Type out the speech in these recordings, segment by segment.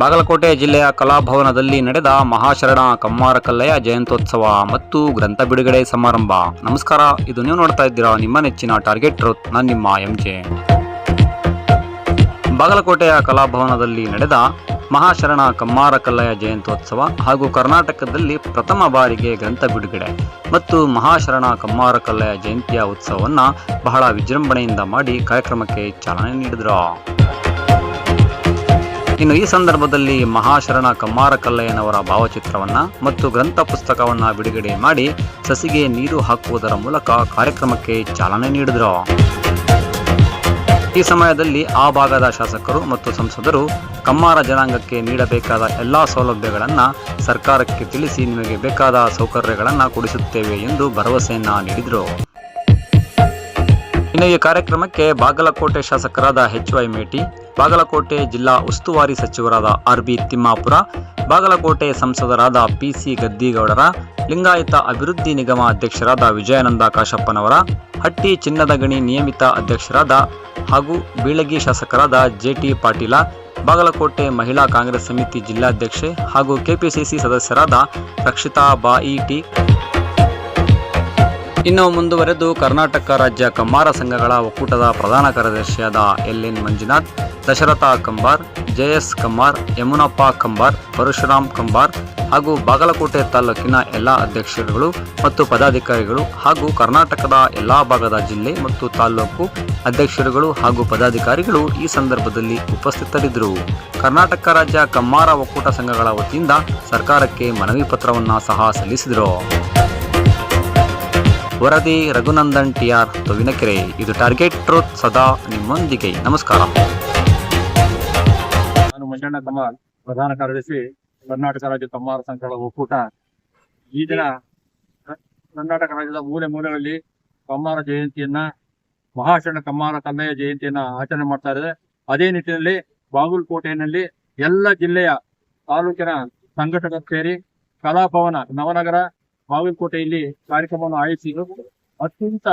ಬಾಗಲಕೋಟೆ ಜಿಲ್ಲೆಯ ಕಲಾಭವನದಲ್ಲಿ ನಡೆದ ಮಹಾಶರಣ ಕಮ್ಮಾರ ಕಲ್ಲೆಯ ಜಯಂತ್ಯೋತ್ಸವ ಮತ್ತು ಗ್ರಂಥ ಬಿಡುಗಡೆ ಸಮಾರಂಭ. ನಮಸ್ಕಾರ, ಇದು ನೀವು ನೋಡ್ತಾ ಇದ್ದೀರಾ ನಿಮ್ಮ ನೆಚ್ಚಿನ ಟಾರ್ಗೆಟ್ ಟ್ರೂತ್. ನಾನು ನಿಮ್ಮ ಎಂಜೆ. ಬಾಗಲಕೋಟೆಯ ಕಲಾಭವನದಲ್ಲಿ ನಡೆದ ಮಹಾಶರಣ ಕಮ್ಮಾರ ಕಲ್ಲಯ್ಯ ಜಯಂತ್ಯೋತ್ಸವ ಹಾಗೂ ಕರ್ನಾಟಕದಲ್ಲಿ ಪ್ರಥಮ ಬಾರಿಗೆ ಗ್ರಂಥ ಬಿಡುಗಡೆ ಮತ್ತು ಮಹಾಶರಣ ಕಮ್ಮಾರ ಕಲ್ಲಯ್ಯ ಜಯಂತಿಯ ಉತ್ಸವವನ್ನು ಬಹಳ ವಿಜೃಂಭಣೆಯಿಂದ ಮಾಡಿ ಕಾರ್ಯಕ್ರಮಕ್ಕೆ ಚಾಲನೆ ನೀಡಿದರು. ಇನ್ನು ಈ ಸಂದರ್ಭದಲ್ಲಿ ಮಹಾಶರಣ ಕಮ್ಮಾರ ಕಲ್ಲಯ್ಯನವರ ಭಾವಚಿತ್ರವನ್ನ ಮತ್ತು ಗ್ರಂಥ ಪುಸ್ತಕವನ್ನ ಬಿಡುಗಡೆ ಮಾಡಿ ಸಸಿಗೆ ನೀರು ಹಾಕುವುದರ ಮೂಲಕ ಕಾರ್ಯಕ್ರಮಕ್ಕೆ ಚಾಲನೆ ನೀಡಿದರು. ಈ ಸಮಯದಲ್ಲಿ ಆ ಭಾಗದ ಶಾಸಕರು ಮತ್ತು ಸಂಸದರು ಕಮ್ಮಾರ ಜನಾಂಗಕ್ಕೆ ನೀಡಬೇಕಾದ ಎಲ್ಲಾ ಸೌಲಭ್ಯಗಳನ್ನು ಸರ್ಕಾರಕ್ಕೆ ತಿಳಿಸಿ ನಿಮಗೆ ಬೇಕಾದ ಸೌಕರ್ಯಗಳನ್ನು ಕೊಡಿಸುತ್ತೇವೆ ಎಂದು ಭರವಸೆಯನ್ನ ನೀಡಿದರು. ಇನ್ನು ಈ ಕಾರ್ಯಕ್ರಮಕ್ಕೆ ಬಾಗಲಕೋಟೆ ಶಾಸಕರಾದ ಎಚ್ ವೈ ಮೇಟಿ, ಬಾಗಲಕೋಟೆ ಜಿಲ್ಲಾ ಉಸ್ತುವಾರಿ ಸಚಿವರಾದ ಆರ್ ಬಿ ತಿಮ್ಮಾಪುರ, ಬಾಗಲಕೋಟೆ ಸಂಸದರಾದ ಪಿಸಿ ಗದ್ದಿಗೌಡರ, ಲಿಂಗಾಯತ ಅಭಿವೃದ್ಧಿ ನಿಗಮ ಅಧ್ಯಕ್ಷರಾದ ವಿಜಯಾನಂದ ಕಾಶಪ್ಪನವರ, ಹಟ್ಟಿ ಚಿನ್ನದ ಗಣಿ ನಿಯಮಿತ ಅಧ್ಯಕ್ಷರಾದ ಹಾಗೂ ಬೀಳಗಿ ಶಾಸಕರಾದ ಜೆ ಟಿ ಪಾಟೀಲ, ಬಾಗಲಕೋಟೆ ಮಹಿಳಾ ಕಾಂಗ್ರೆಸ್ ಸಮಿತಿ ಜಿಲ್ಲಾಧ್ಯಕ್ಷೆ ಹಾಗೂ ಕೆಪಿಸಿಸಿ ಸದಸ್ಯರಾದ ರಕ್ಷಿತಾ ಬಾಯಿ ಟಿ. ಇನ್ನು ಮುಂದುವರೆದು ಕರ್ನಾಟಕ ರಾಜ್ಯ ಕಮ್ಮಾರ ಸಂಘಗಳ ಒಕ್ಕೂಟದ ಪ್ರಧಾನ ಕಾರ್ಯದರ್ಶಿಯಾದ L N Manjunath, Dasharatha Kambar, J S Kambar, Yamunappa Kambar, Parashuram Kambar ಹಾಗೂ ಬಾಗಲಕೋಟೆ ತಾಲೂಕಿನ ಎಲ್ಲ ಅಧ್ಯಕ್ಷರುಗಳು ಮತ್ತು ಪದಾಧಿಕಾರಿಗಳು ಹಾಗೂ ಕರ್ನಾಟಕದ ಎಲ್ಲ ಭಾಗದ ಜಿಲ್ಲೆ ಮತ್ತು ತಾಲೂಕು ಅಧ್ಯಕ್ಷರುಗಳು ಹಾಗೂ ಪದಾಧಿಕಾರಿಗಳು ಈ ಸಂದರ್ಭದಲ್ಲಿ ಉಪಸ್ಥಿತರಿದ್ದರು. ಕರ್ನಾಟಕ ರಾಜ್ಯ ಕಮ್ಮಾರ ಒಕ್ಕೂಟ ಸಂಘಗಳ ವತಿಯಿಂದ ಸರ್ಕಾರಕ್ಕೆ ಮನವಿ ಪತ್ರವನ್ನು ಸಹ ಸಲ್ಲಿಸಿದರು. ವರದಿ ರಘುನಂದನ್ ಟಿಆರ್ ತುವಿನಕೆರೆ. ಇದು ಟಾರ್ಗೆಟ್ ಟ್ರೂತ್ ಸದಾ ನಿಮ್ಮೊಂದಿಗೆ. ನಮಸ್ಕಾರ. ನಾನು ಮಂಜಣ್ಣ ಕಮಲ್ ಪ್ರಧಾನ ಕಾರ್ಯದರ್ಶಿ, ಕರ್ನಾಟಕ ರಾಜ್ಯ ಕಮ್ಮಾರ ಸಂಘಗಳ ಒಕ್ಕೂಟ. ಈ ದಿನ ಕರ್ನಾಟಕ ರಾಜ್ಯದ ಮೂಲೆ ಮೂಲೆಗಳಲ್ಲಿ ಕಮ್ಮಾರ ಜಯಂತಿಯನ್ನ ಮಹಾಶರಣ ಕಮ್ಮಾರ ಕನ್ನಯ್ಯ ಜಯಂತಿಯನ್ನ ಆಚರಣೆ ಮಾಡ್ತಾ ಇದೆ ಅದೇ ನಿಟ್ಟಿನಲ್ಲಿ ಬಾಗಲಕೋಟೆಯಲ್ಲಿ ಎಲ್ಲ ಜಿಲ್ಲೆಯ ತಾಲೂಕಿನ ಸಂಘಟಕರು ಸೇರಿ ಕಲಾಭವನ ನವನಗರ ಬಾಗಲಕೋಟೆಯಲ್ಲಿ ಕಾರ್ಯಕ್ರಮವನ್ನು ಆಯೋಜಿಸಿ ಅತ್ಯಂತ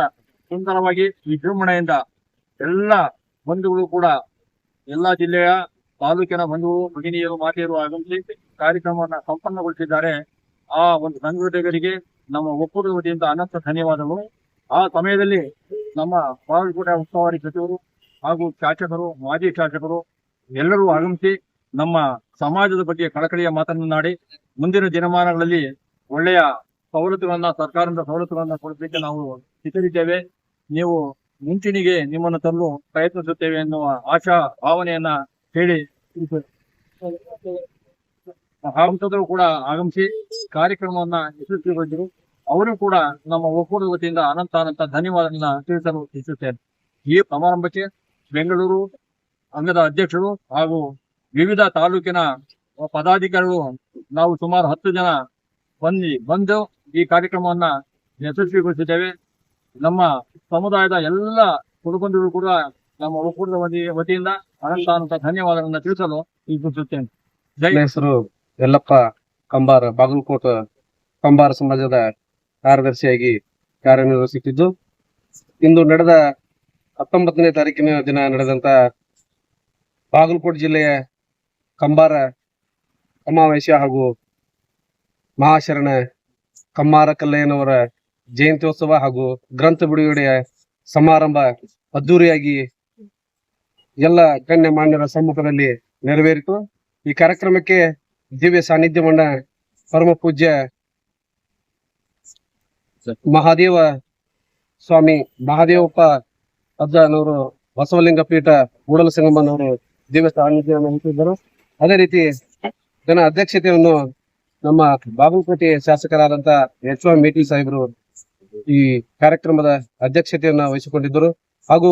ಸುಂದರವಾಗಿ ವಿಜೃಂಭಣೆಯಿಂದ ಎಲ್ಲ ಬಂಧುಗಳು ಕೂಡ ಎಲ್ಲಾ ಜಿಲ್ಲೆಯ ತಾಲೂಕಿನ ಬಂಧುಗಳು ಭಗಿನಿಯರು ಮಾತೆಯರು ಆಗಮಿಸಿ ಕಾರ್ಯಕ್ರಮವನ್ನು ಸಂಪನ್ನಗೊಳಿಸಿದ್ದಾರೆ. ಆ ಒಂದು ಸಂಘಟಕರಿಗೆ ನಮ್ಮ ಒಕ್ಕೂಟದ ವತಿಯಿಂದ ಅನಂತ ಧನ್ಯವಾದಗಳು. ಆ ಸಮಯದಲ್ಲಿ ನಮ್ಮ ಬಾಗಲಕೋಟೆ ಉಸ್ತುವಾರಿ ಸಚಿವರು ಹಾಗೂ ಶಾಸಕರು, ಮಾಜಿ ಶಾಸಕರು ಎಲ್ಲರೂ ಆಗಮಿಸಿ ನಮ್ಮ ಸಮಾಜದ ಬಗ್ಗೆ ಕಳಕಳಿಯ ಮಾತನ್ನಾಡಿ ಮುಂದಿನ ದಿನಮಾನಗಳಲ್ಲಿ ಒಳ್ಳೆಯ ಸವಲತ್ತುಗಳನ್ನ, ಸರ್ಕಾರದಿಂದ ಸವಲತ್ತುಗಳನ್ನ ಕೊಡಲಿಕ್ಕೆ ನಾವು ಸಿದ್ಧರಿದ್ದೇವೆ. ನೀವು ಮುಂಚೂಣಿಗೆ ನಿಮ್ಮನ್ನು ತರಲು ಪ್ರಯತ್ನಿಸುತ್ತೇವೆ ಎನ್ನುವ ಆಶಾ ಭಾವನೆಯನ್ನ ಹೇಳಿ ಸಂಸದರು ಕೂಡ ಆಗಮಿಸಿ ಕಾರ್ಯಕ್ರಮವನ್ನ ಯಶಸ್ವಿಗೊಳಿಸಿದರು. ಅವರು ಕೂಡ ನಮ್ಮ ಒಕ್ಕೂಟದ ವತಿಯಿಂದ ಅನಂತ ಅನಂತ ಧನ್ಯವಾದಗಳನ್ನ ತಿಳಿಸಲು ಇಚ್ಛಿಸುತ್ತೇನೆ. ಈ ಸಮಾರಂಭಕ್ಕೆ ಬೆಂಗಳೂರು ಅಂಗದ ಅಧ್ಯಕ್ಷರು ಹಾಗೂ ವಿವಿಧ ತಾಲೂಕಿನ ಪದಾಧಿಕಾರಿಗಳು ನಾವು ಸುಮಾರು ಹತ್ತು ಜನ ಬಂದು ಬಂದು ಈ ಕಾರ್ಯಕ್ರಮವನ್ನ ಯಶಸ್ವಿಗೊಳಿಸಿದ್ದೇವೆ. ನಮ್ಮ ಸಮುದಾಯದ ಎಲ್ಲ ಕುಟುಂಬದವರು ಕೂಡ ನಮ್ಮ ಒಕ್ಕೂಟದ ವತಿ- ವತಿಯಿಂದ ಅನಂತ ಅನಂತ ಧನ್ಯವಾದಗಳನ್ನ ತಿಳಿಸಲು ಇಚ್ಛಿಸುತ್ತೇನೆ ಜೈ ನನ್ನ ಹೆಸರು ಯಲ್ಲಪ್ಪ ಕಂಬಾರ, ಬಾಗಲಕೋಟ ಕಂಬಾರ ಸಮಾಜದ ಕಾರ್ಯದರ್ಶಿಯಾಗಿ ಕಾರ್ಯನಿರ್ವಹಿಸುತ್ತಿದ್ದು, ಇಂದು ನಡೆದ ಹತ್ತೊಂಬತ್ತನೇ ತಾರೀಕಿನ ದಿನ ನಡೆದಂತ ಬಾಗಲಕೋಟೆ ಜಿಲ್ಲೆಯ ಕಂಬಾರ ಸಮಾವೇಶ ಹಾಗೂ ಮಹಾಶರಣ ಕಮ್ಮಾರ ಕಲ್ಲಯ್ಯನವರ ಜಯಂತ್ಯೋತ್ಸವ ಹಾಗೂ ಗ್ರಂಥ ಬಿಡುಗಡೆಯ ಸಮಾರಂಭ ಅದ್ದೂರಿಯಾಗಿ ಎಲ್ಲ ಗಣ್ಯ ಮಾನ್ಯರ ಸಮ್ಮುಖದಲ್ಲಿ ನೆರವೇರಿತು. ಈ ಕಾರ್ಯಕ್ರಮಕ್ಕೆ ದಿವ್ಯ ಸಾನ್ನಿಧ್ಯವನ್ನ ಪರಮ ಪೂಜ್ಯ ಮಹಾದೇವ ಸ್ವಾಮಿ ಮಹಾದೇವಪ್ಪ ಅಜ್ಜನವರು ಬಸವಲಿಂಗ ಪೀಠ ಮೂಡಲ ಸಿಂಗಮ್ಮನವರು ದಿವ್ಯ ಸಾನ್ನಿಧ್ಯವನ್ನು ವಹಿಸಿದ್ದರು. ಅದೇ ರೀತಿ ಜನ ಅಧ್ಯಕ್ಷತೆಯನ್ನು ನಮ್ಮ ಬಾಗಲಕೋಟೆ ಶಾಸಕರಾದಂತ ಎಚ್ ಎಂ ಮೇಟಿ ಸಾಹೇಬರು ಈ ಕಾರ್ಯಕ್ರಮದ ಅಧ್ಯಕ್ಷತೆಯನ್ನ ವಹಿಸಿಕೊಂಡಿದ್ದರು. ಹಾಗೂ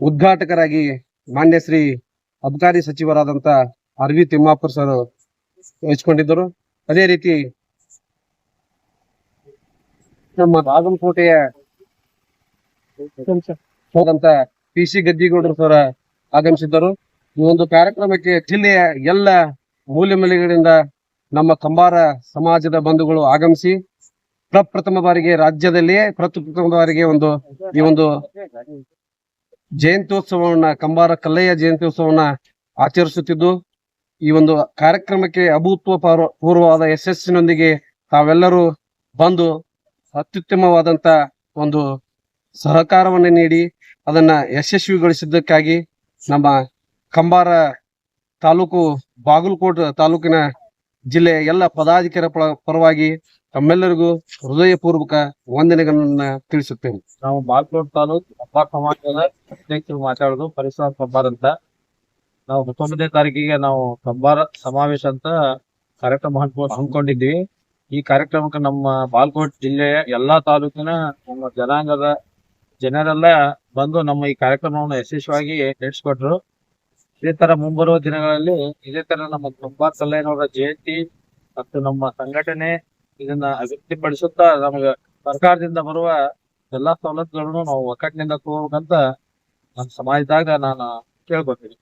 ಉದ್ಘಾಟಕರಾಗಿ ಮಾನ್ಯ ಶ್ರೀ ಅಬಕಾರಿ ಸಚಿವರಾದಂತ ಆರ್ ವಿ ತಿಮ್ಮಾಪುರ್ ಸರ್ ವಹಿಸಿಕೊಂಡಿದ್ದರು. ಅದೇ ರೀತಿ ನಮ್ಮ ಬಾಗಲಕೋಟೆಯ ಪಿ ಸಿ ಗದ್ದಿಗೌಡರು ಸರ್ ಆಗಮಿಸಿದ್ದರು. ಈ ಒಂದು ಕಾರ್ಯಕ್ರಮಕ್ಕೆ ಜಿಲ್ಲೆಯ ಎಲ್ಲ ಮೂಲೆ ಮೂಲೆಗಳಿಂದ ನಮ್ಮ ಕಂಬಾರ ಸಮಾಜದ ಬಂಧುಗಳು ಆಗಮಿಸಿ ಪ್ರಪ್ರಥಮ ಬಾರಿಗೆ ರಾಜ್ಯದಲ್ಲಿಯೇ ಪ್ರಪ್ರಥಮ ಬಾರಿಗೆ ಒಂದು ಈ ಒಂದು ಜಯಂತ್ಯೋತ್ಸವವನ್ನ ಕಂಬಾರ ಕಲ್ಲಯ್ಯ ಜಯಂತ್ಯೋತ್ಸವವನ್ನ ಆಚರಿಸುತ್ತಿದ್ದು, ಈ ಒಂದು ಕಾರ್ಯಕ್ರಮಕ್ಕೆ ಅಭೂತ್ವ ಪೂರ್ವವಾದ ಯಶಸ್ಸಿನೊಂದಿಗೆ ತಾವೆಲ್ಲರೂ ಬಂದು ಅತ್ಯುತ್ತಮವಾದಂತ ಒಂದು ಸಹಕಾರವನ್ನು ನೀಡಿ, ಅದನ್ನ ಯಶಸ್ವಿಗೊಳಿಸಿದ್ದಕ್ಕಾಗಿ ನಮ್ಮ ಕಂಬಾರ ತಾಲೂಕು ಬಾಗಲಕೋಟೆ ತಾಲೂಕಿನ ಜಿಲ್ಲೆಯ ಎಲ್ಲ ಪದಾಧಿಕಾರಿ ಪರವಾಗಿ ತಮ್ಮೆಲ್ಲರಿಗೂ ಹೃದಯಪೂರ್ವಕ ವಂದನೆಗಳನ್ನ ತಿಳಿಸುತ್ತೇನೆ. ನಾವು ಬಾಲ್ಕೋಟ್ ತಾಲೂಕ್ ಹಬ್ಬ ಸಮಾಜದ ಅಧ್ಯಕ್ಷರು ಮಾತಾಡೋದು ಪರಿಸರ ಕಂಬಾರ್ ಅಂತ. ನಾವು ಹತ್ತೊಂಬತ್ತನೇ ತಾರೀಕಿಗೆ ನಾವು ಕಂಬಾರ ಸಮಾವೇಶ ಅಂತ ಕಾರ್ಯಕ್ರಮ ಹಮ್ಮಿಕೊಂಡಿದ್ವಿ ಈ ಕಾರ್ಯಕ್ರಮಕ್ಕೆ ನಮ್ಮ ಬಾಲ್ಕೋಟ್ ಜಿಲ್ಲೆಯ ಎಲ್ಲಾ ತಾಲೂಕಿನ ನಮ್ಮ ಜನಾಂಗದ ಜನರೆಲ್ಲ ಬಂದು ನಮ್ಮ ಈ ಕಾರ್ಯಕ್ರಮವನ್ನು ಯಶಸ್ವಿಯಾಗಿ ನಡೆಸಿಕೊಟ್ರು. ಇದೇ ತರ ಮುಂಬರುವ ದಿನಗಳಲ್ಲಿ ಇದೇ ತರ ನಮ್ಮ ಕಂಬಾರ್ ಸಲಹೆನವರ ಜಯಂತಿ ಮತ್ತು ನಮ್ಮ ಸಂಘಟನೆ ಇದನ್ನ ಅಭಿವೃದ್ಧಿಪಡಿಸುತ್ತಾ ನಮಗೆ ಸರ್ಕಾರದಿಂದ ಬರುವ ಎಲ್ಲಾ ಸವಲತ್ತುಗಳನ್ನು ನಾವು ಒಕ್ಕಟ್ಟಿನಿಂದ ತಗೋಬೇಕಂತ ನಮ್ಮ ಸಮಾಜದಾಗ ನಾನು ಕೇಳ್ಕೊತೀನಿ.